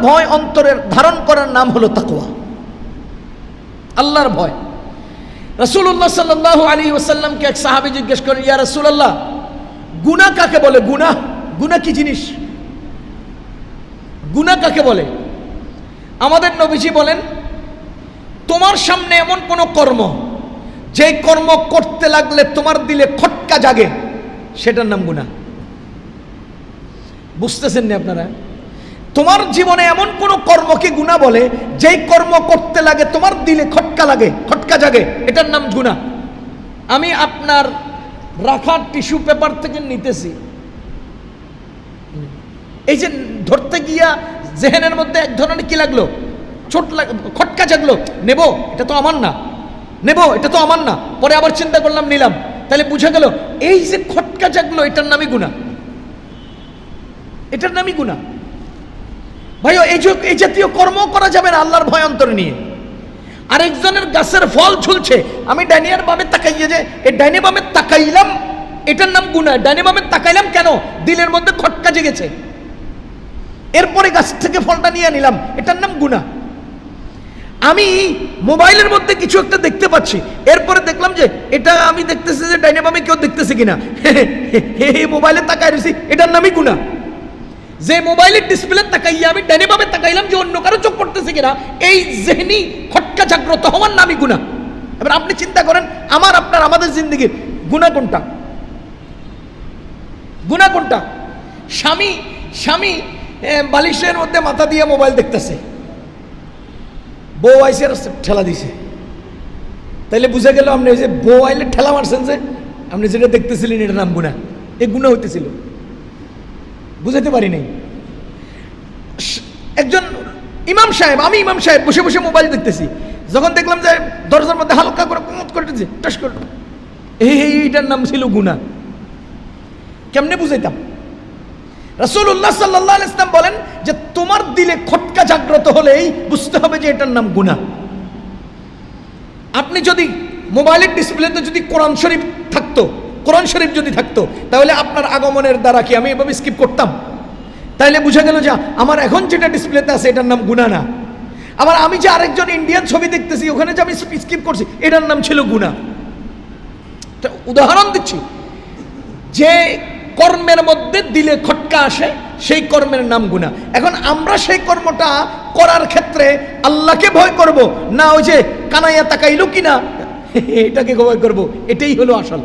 ভয় অন্তরের ধারণ করার নাম হলো তাকওয়া। আল্লাহর ভয়। রসুল্লাহ সাল্লাহ আলী ওসাল্লামকে এক সাহাবি জিজ্ঞেস করেন, ইয়া রসুল্লাহ গুনা কাকে বলে? গুনা গুনা কি জিনিস? গুনা কাকে বলে? আমাদের নবীজি বলেন, তোমার সামনে এমন কোন কর্ম, যেই কর্ম করতে লাগলে তোমার দিলে খটকা জাগে, সেটার নাম গুনাহ। বুঝতেছেন না আপনারা? তোমার জীবনে এমন কোন কর্মকে গুণা বলে, যেই কর্ম করতে লাগে, তোমার দিলে খটকা লাগে, খটকা জাগে। এটার নাম গুণা। আমি আপনার রাখা টিস্যু পেপার থেকে নিতেছি। এই যে ধরতে গিয়া জেহেনের মধ্যে এক ধরনের কি লাগল? ছোট খটকা জাগলো। নেব, এটা তো আমার না। নেব, এটা তো আমার না। পরে আবার চিন্তা করলাম, নিলাম। তাহলে বুঝা গেল, এই যে খটকা জাগলো, এটার নামই গুণা। এটার নামই গুণা। ভাইও, এই এই জাতীয় কর্ম করা যাবে না আল্লাহর ভয় অন্তর নিয়ে। আরেকজনের গাছের ফল ঝুলছে। আমি ডাইনিয়ার বামে তাকাইয়ে যে এই ডাইনে বামে তাকাইলাম, এটার নাম গুণা ডাইনে বামে তাকাইলাম কেন? দিলের মধ্যে খটকা জেগেছে। এরপরে গাছ থেকে ফলটা নিয়ে নিলাম, এটার নাম গুণা আমি মোবাইলের মধ্যে কিছু একটা দেখতে পাচ্ছি। এরপরে দেখলাম যে, এটা আমি দেখতেছি যে ডাইনে বামে কেউ দেখতেছে কিনা। মোবাইলে তাকাই রয়েছি, এটার নামই গুণা যে মোবাইলের ডিসপ্লে তাকাইয়া আমি ডানে ভাবে তাকাইলাম যে অন্য কারও চোখ পড়তেছে কিনা, এই জেহনি খটকা জাগ্রত হওয়ার নামই গুণা এবার আপনি চিন্তা করেন, আমার, আপনার, আমাদের জিন্দগির গুণা কোনটা? গুণা কোনটা? স্বামী স্বামী বালিশের মধ্যে মাথা দিয়ে মোবাইল দেখতেছে। বউ আইসে আর ঠেলা দিছে। তাইলে বুঝে গেল আপনি ওই যে বউ আইলে ঠেলা মারছেন যে, আপনি যেটা দেখতেছিলেন এটার নাম গুণা এই গুণা হইতেছিল। বুঝাতে পারি নাই। একজন ইমাম সাহেব, আমি ইমাম সাহেব, বসে বসে মোবাইল দেখতেছি। যখন দেখলাম যে দরজার মধ্যে হালকা করে কুমত করতেছে, টাস করে এই এই, এইটার নাম ছিল গুনা কেমনে বুঝাইতাম? রাসূলুল্লাহ সাল্লাল্লাহু আলাইহি ইসলাম বলেন যে তোমার দিলে খটকা জাগ্রত হলেই বুঝতে হবে যে এটার নাম গুনাহ। আপনি যদি মোবাইলের ডিসপ্লেতে যদি কোরআন শরীফ থাকতো কোরআন শরীফ যদি থাকতো, তাহলে আপনার আগমনের দ্বারা কি আমি এভাবে স্কিপ করতাম? তাইলে বুঝা গেল যে আমার এখন যেটা ডিসপ্লেতে আছে, এটার নাম গুণা না। আবার আমি যে আরেকজন ইন্ডিয়ান ছবি দেখতেছি, ওখানে যে আমি স্কিপ করছি, এটার নাম ছিল গুণা উদাহরণ দিচ্ছি, যে কর্মের মধ্যে দিলে খটকা আসে, সেই কর্মের নাম গুণা এখন আমরা সেই কর্মটা করার ক্ষেত্রে আল্লাহকে ভয় করব, না ওই যে কানাইয়া তাকাইলো কিনা, এটাকে ভয় করব, এটাই হলো আসল।